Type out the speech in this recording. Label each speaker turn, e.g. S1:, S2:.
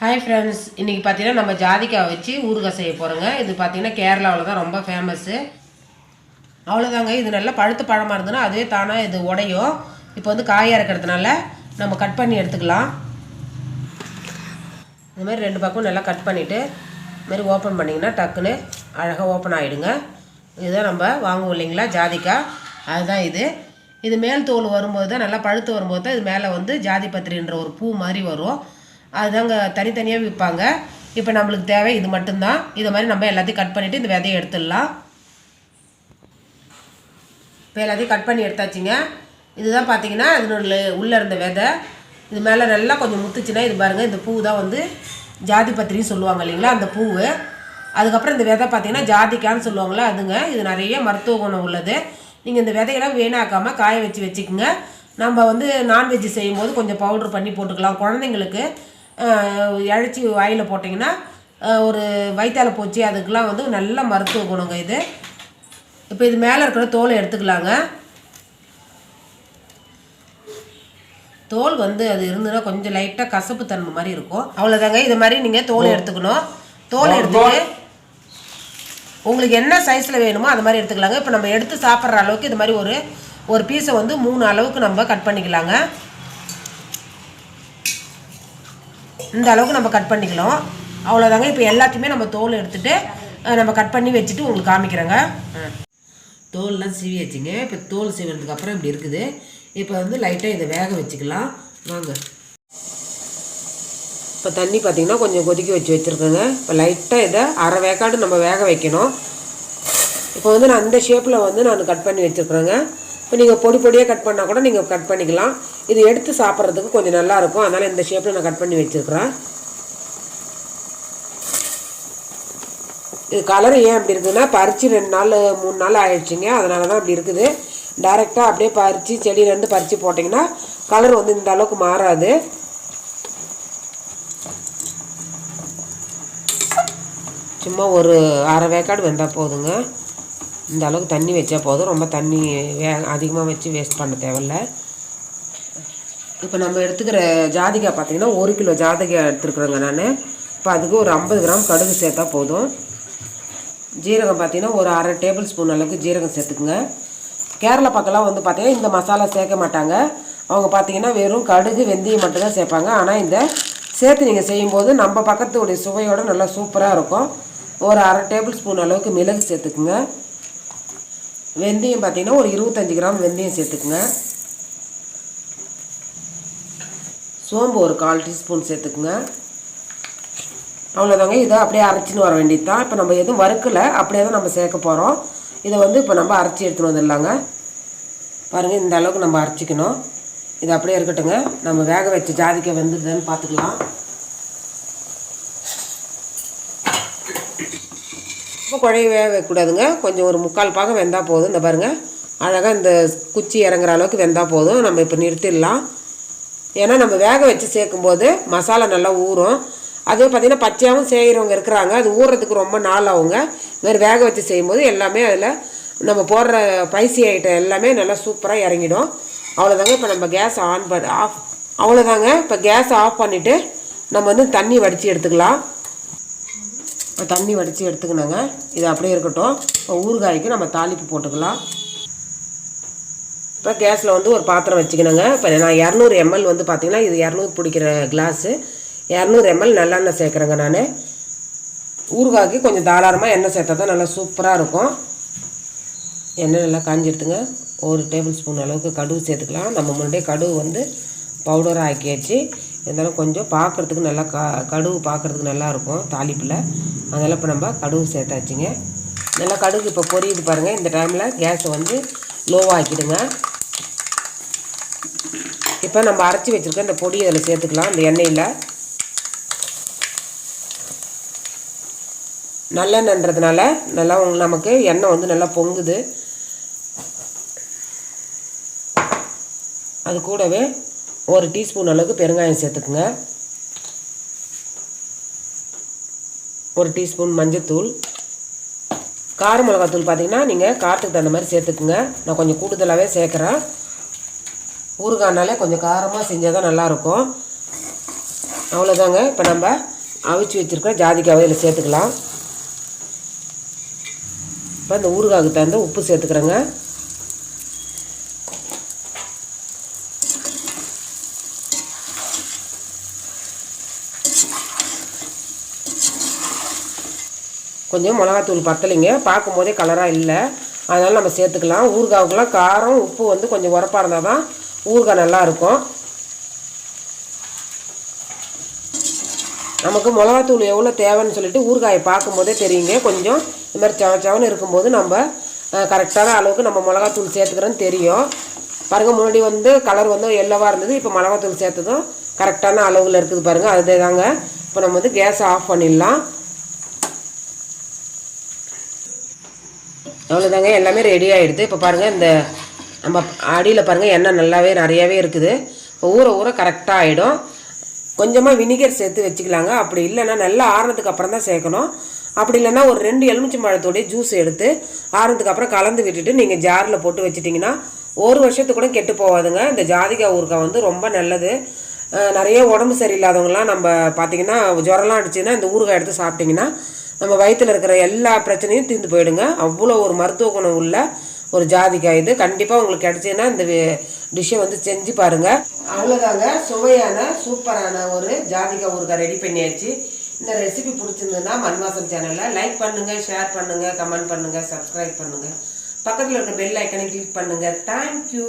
S1: Hi friends இன்றைக்கி பார்த்தீங்கன்னா நம்ம ஜாதிக்காய் வச்சு ஊறுகாய் செய்ய போகிறோங்க இது பார்த்திங்கன்னா கேரளாவில் தான் ரொம்ப ஃபேமஸ்ஸு அவ்வளோதாங்க இது நல்லா பழுத்த பழமாக இருந்ததுன்னா அதுவே தானாக இது உடையும். இப்போ வந்து காயாக இருக்கிறதுனால நம்ம கட் பண்ணி எடுத்துக்கலாம். இந்த மாதிரி ரெண்டு பக்கம் நல்லா கட் பண்ணிவிட்டு இது மாதிரி ஓப்பன் பண்ணிங்கன்னா டக்குன்னு அழகாக ஓப்பன் ஆகிடுங்க இதுதான் நம்ம வாங்குவோம் இல்லைங்களா ஜாதிக்காய் அதுதான் இது. இது மேல் தோல் வரும்போது தான் நல்லா பழுத்து வரும்போது தான் இது மேலே வந்து ஜாதி பத்திரின்ற ஒரு பூ மாதிரி வரும். அதுதாங்க தனித்தனியாக விற்பாங்க இப்போ நம்மளுக்கு தேவை இது மட்டும்தான். இதை மாதிரி நம்ம எல்லாத்தையும் கட் பண்ணிவிட்டு இந்த விதையை எடுத்துடலாம். இப்போ எல்லாத்தையும் கட் பண்ணி எடுத்தாச்சுங்க. இதுதான் பார்த்தீங்கன்னா இதனுள்ள உள்ளே இருந்த விதை. இது மேலே நல்லா கொஞ்சம் முத்துச்சுன்னா இது பாருங்கள் இந்த பூ தான் வந்து ஜாதி பத்திரின்னு சொல்லுவாங்க இல்லைங்களா அந்த பூவு. அதுக்கப்புறம் இந்த விதை பார்த்தீங்கன்னா ஜாதிக்கான்னு சொல்லுவாங்களா அதுங்க. இது நிறைய மருத்துவ குணம் உள்ளது. நீங்கள் இந்த விதையெல்லாம் வீணாக்காமல் காய வச்சு வச்சுக்கோங்க. நம்ம வந்து நான்வெஜ் செய்யும்போது கொஞ்சம் பவுட்ரு பண்ணி போட்டுக்கலாம். குழந்தைங்களுக்கு இழைச்சி வாயில் போட்டிங்கன்னா ஒரு வயிற்றால பூச்சி அதுக்கெலாம் வந்து நல்ல மருத்துவ குணங்க இது. இப்போ இது மேலே இருக்கிற தோலை எடுத்துக்கலாங்க. தோல் வந்து அது இருந்ததுன்னா கொஞ்சம் லைட்டாக கசப்பு தன்மை மாதிரி இருக்கும். அவ்வளோதாங்க இது மாதிரி நீங்கள் தோல் எடுத்துக்கணும். தோல் எடுத்துட்டு உங்களுக்கு என்ன சைஸில் வேணுமோ அது மாதிரி எடுத்துக்கலாங்க. இப்போ நம்ம எடுத்து சாப்பிட்ற அளவுக்கு இது மாதிரி ஒரு ஒரு பீஸை வந்து மூணு அளவுக்கு நம்ம கட் பண்ணிக்கலாங்க. இந்த அளவுக்கு நம்ம கட் பண்ணிக்கலாம் அவ்வளோதாங்க இப்போ எல்லாத்தையுமே நம்ம தோல் எடுத்துகிட்டு நம்ம கட் பண்ணி வச்சுட்டு உங்களுக்கு காமிக்கிறேங்க. தோல்லாம் சீவி வச்சுங்க இப்போ தோல் சிவனதுக்கப்புறம் இப்படி இருக்குது. இப்போ வந்து லைட்டாக இதை வேக வச்சுக்கலாம். வாங்க. இப்போ தண்ணி பார்த்தீங்கன்னா கொஞ்சம் கொதிக்க வச்சு வச்சுருக்கோங்க. இப்போ லைட்டாக இதை அரை வேக்காடு நம்ம வேக வைக்கணும். இப்போ வந்து நான் அந்த ஷேப்பில் வந்து நான் கட் பண்ணி வச்சுருக்குறேங்க. இப்போ நீங்கள் பொடி பொடியாக கட் பண்ணால் கூட நீங்கள் கட் பண்ணிக்கலாம். இது எடுத்து சாப்பிட்றதுக்கு கொஞ்சம் நல்லாயிருக்கும். அதனால் இந்த ஷேப்பில் நான் கட் பண்ணி வச்சுருக்குறேன். இது கலர் ஏன் அப்படி இருக்குதுன்னா பறித்து ரெண்டு நாள் மூணு நாள் ஆயிடுச்சுங்க. அதனால தான் அப்படி இருக்குது. டைரெக்டாக அப்படியே பறித்து செடியிலேருந்து பறித்து போட்டிங்கன்னா கலர் வந்து இந்த அளவுக்கு மாறாது. சும்மா ஒரு அரை வேக்காடு வெந்தால் போதுங்க. இந்த அளவுக்கு தண்ணி வச்சா போதும். ரொம்ப தண்ணி வே அதிகமாக வச்சு வேஸ்ட் பண்ண தேவையில்ல. இப்போ நம்ம எடுத்துக்கிற ஜாதிக்காய் பார்த்தீங்கன்னா ஒரு கிலோ ஜாதிக்காய் எடுத்துருக்குறேங்க நான். இப்போ அதுக்கு ஒரு ஐம்பது கிராம் கடுகு சேர்த்தா போதும். ஜீரகம் பார்த்தீங்கன்னா ஒரு அரை டேபிள் ஸ்பூன் அளவுக்கு ஜீரகம் சேர்த்துக்குங்க. கேரளா பக்கம்லாம் வந்து பார்த்திங்கன்னா இந்த மசாலா சேர்க்க மாட்டாங்க. அவங்க பார்த்தீங்கன்னா வெறும் கடுகு வெந்தயம் மட்டும்தான் சேர்ப்பாங்க. ஆனால் இந்த சேர்த்து நீங்கள் செய்யும்போது நம்ம பக்கத்துடைய சுவையோட நல்லா சூப்பராக இருக்கும். ஒரு அரை டேபிள் ஸ்பூன் அளவுக்கு மிளகு சேர்த்துக்குங்க. வெந்தயம் பார்த்தீங்கன்னா ஒரு இருபத்தஞ்சி கிராம் வெந்தயம் சேர்த்துக்குங்க. சோம்பு ஒரு கால் டீஸ்பூன் சேர்த்துக்குங்க. அவ்வளோதாங்க இதை அப்படியே அரைச்சின்னு வர வேண்டியது தான் இப்போ நம்ம எதுவும் வறுக்கலை. அப்படியே தான் நம்ம சேர்க்க போகிறோம் இதை வந்து இப்போ நம்ம அரைச்சி எடுத்துகிட்டு வந்துடலாங்க. பாருங்கள் இந்த அளவுக்கு நம்ம அரைச்சிக்கணும். இது அப்படியே இருக்கட்டுங்க நம்ம வேக வச்ச ஜாதிக்காய் வெந்துடுதுன்னு பார்த்துக்கலாம் ரொம்ப குழைய வேக வைக்கக்கூடாதுங்க. கொஞ்சம் ஒரு முக்கால் பாகம் வெந்தால் போதும். இந்த பாருங்கள் அழகாக இந்த குச்சி இறங்குற அளவுக்கு வெந்தால் போதும். நம்ம இப்போ நிறுத்திடலாம். ஏன்னா நம்ம வேக வச்சு சேர்க்கும்போது மசாலா நல்லா ஊறும். அதே பார்த்திங்கன்னா பச்சையாகவும் செய்கிறவங்க இருக்கிறாங்க. அது ஊறுறதுக்கு ரொம்ப நாள் ஆகுங்க. இந்த மாதிரி வேக வச்சு செய்யும்போது எல்லாமே அதில் நம்ம போடுற பைசி ஐட்டம் எல்லாமே நல்லா சூப்பராக இறங்கிடும். அவ்வளோதாங்க இப்போ நம்ம கேஸ் ஆன் பண்ண ஆஃப் அவ்வளோதாங்க இப்போ கேஸ் ஆஃப் பண்ணிவிட்டு நம்ம வந்து தண்ணி வடித்து எடுத்துக்கலாம். தண்ணி வடித்து எடுத்துக்கணுங்க. இது அப்படியே இருக்கட்டும். இப்போ ஊறுகாய்க்கு நம்ம தாளிப்பு போட்டுக்கலாம். இப்போ கேஸில் வந்து ஒரு பாத்திரம் வச்சுக்கணுங்க. இப்போ நான் இரநூறு எம்எல் வந்து பார்த்திங்கன்னா இது இரநூறு பிடிக்கிற கிளாஸு. இரநூறு எம்எல் நல்லெண்ணெய் சேர்க்குறேங்க நான். ஊறுகாய்க்கு கொஞ்சம் தாராளமாக எண்ணெய் சேர்த்தா தான் நல்லா சூப்பராக இருக்கும். எண்ணெய் நல்லா காஞ்சிடுதுங்க ஒரு டேபிள் ஸ்பூன் அளவுக்கு கடுகு சேர்த்துக்கலாம். நம்ம முன்னாடியே கடுகு வந்து பவுடராக ஆக்கியாச்சு. இருந்தாலும் கொஞ்சம் பார்க்குறதுக்கு நல்லா க கடுகு பார்க்குறதுக்கு நல்லா இருக்கும் தாளிப்பில். அதனால் இப்போ நம்ம கடுகு சேர்த்தாச்சுங்க. நல்லா கடுகு இப்போ பொரியுது பாருங்கள் இந்த டைமில் கேஸை வந்து லோவாக ஆக்கிடுங்க. இப்போ நம்ம அரைச்சி வச்சுருக்க இந்த பொடி அதில் சேர்த்துக்கலாம். இந்த எண்ணெயில். நல்லெண்ணன்றதுனால நல்லா நமக்கு எண்ணெய் வந்து நல்லா பொங்குது. அது கூடவே ஒரு டீஸ்பூன் அளவுக்கு பெருங்காயம் சேர்த்துக்குங்க. ஒரு டீஸ்பூன் மஞ்சத்தூள். கார மிளகாத்தூள் பார்த்தீங்கன்னா நீங்கள் காரத்துக்கு தகுந்த மாதிரி சேர்த்துக்குங்க. நான் கொஞ்சம் கூடுதலாகவே சேர்க்குறேன். ஊறுகாய்னாலே கொஞ்சம் காரமாக செஞ்சால் தான் நல்லாயிருக்கும். அவ்வளோதாங்க இப்போ நம்ம அவிச்சு வச்சுருக்கிற ஜாதிக்காவை இதில் சேர்த்துக்கலாம். இப்போ இந்த ஊறுகாய்க்கு தகுந்த உப்பு சேர்த்துக்கிறேங்க. கொஞ்சம் மிளகாத்தூள் பத்தலைங்க. பார்க்கும்போதே கலராக இல்லை. அதனால் நம்ம சேர்த்துக்கலாம். ஊறுகாவுக்கெல்லாம் காரம் உப்பு வந்து கொஞ்சம் உரப்பாக இருந்தால் தான் ஊறுகாய் நல்லா இருக்கும். நமக்கு மிளகாத்தூள் எவ்வளோ தேவைன்னு சொல்லிட்டு ஊறுகாயை பார்க்கும்போதே தெரியுங்க. கொஞ்சம் இது மாதிரி சவ சவன்னு இருக்கும்போது நம்ம கரெக்டான அளவுக்கு நம்ம மிளகாத்தூள் சேர்த்துக்கிறோன்னு தெரியும். பாருங்கள் முன்னாடி வந்து கலர் வந்து எல்லோவாக இருந்தது. இப்போ மிளகாத்தூள் சேர்த்ததும் கரெக்டான அளவில் இருக்குது பாருங்கள் அதுதாங்க இப்போ நம்ம வந்து கேஸை ஆஃப் பண்ணிடலாம். அவ்வளோதாங்க எல்லாமே ரெடி ஆகிடுது இப்போ பாருங்கள் இந்த நம்ம அடியில் பாருங்கள் எண்ணெய் நல்லாவே நிறையாவே இருக்குது. இப்போ ஊற ஊற கரெக்டாக ஆகிடும் கொஞ்சமாக வினிகர் சேர்த்து வச்சுக்கலாங்க. அப்படி இல்லைன்னா நல்லா ஆறுனதுக்கு அப்புறம் தான் சேர்க்கணும். அப்படி இல்லைன்னா ஒரு ரெண்டு எலுமிச்சை பழத்தோடைய ஜூஸ் எடுத்து ஆறுனதுக்கு அப்புறம் கலந்து விட்டுட்டு நீங்கள் ஜாரில் போட்டு வச்சிட்டிங்கன்னா ஒரு வருஷத்துக்கு கூட கெட்டு போகாதுங்க. இந்த ஜாதிக்காய் ஊறுகாய் வந்து ரொம்ப நல்லது. நிறைய உடம்பு சரியில்லாதவங்களாம் நம்ம பார்த்தீங்கன்னா ஜுரம்லாம் அடிச்சுன்னா இந்த ஊறுகாய் எடுத்து சாப்பிட்டிங்கன்னா நம்ம வயிற்றில் இருக்கிற எல்லா பிரச்சனையும் தீர்ந்து போயிடுங்க. அவ்வளோ ஒரு மருத்துவ குணம் உள்ள ஒரு ஜாதிக்காய் இது கண்டிப்பாக உங்களுக்கு கிடைச்சதுன்னா இந்த டிஷ்ஷை வந்து செஞ்சு பாருங்கள் அவ்வளோதாங்க. சுவையான சூப்பரான ஒரு ஜாதிக்காய் ஊறுகாய் ரெடி பண்ணியாச்சு. இந்த ரெசிபி பிடிச்சிருந்ததுன்னா மண்வாசம் சேனலில் லைக் பண்ணுங்கள் ஷேர் பண்ணுங்கள் கமெண்ட் பண்ணுங்கள் சப்ஸ்கிரைப் பண்ணுங்கள் பக்கத்தில் இருக்க பெல் ஐக்கனை கிளிக் பண்ணுங்கள் தேங்க்யூ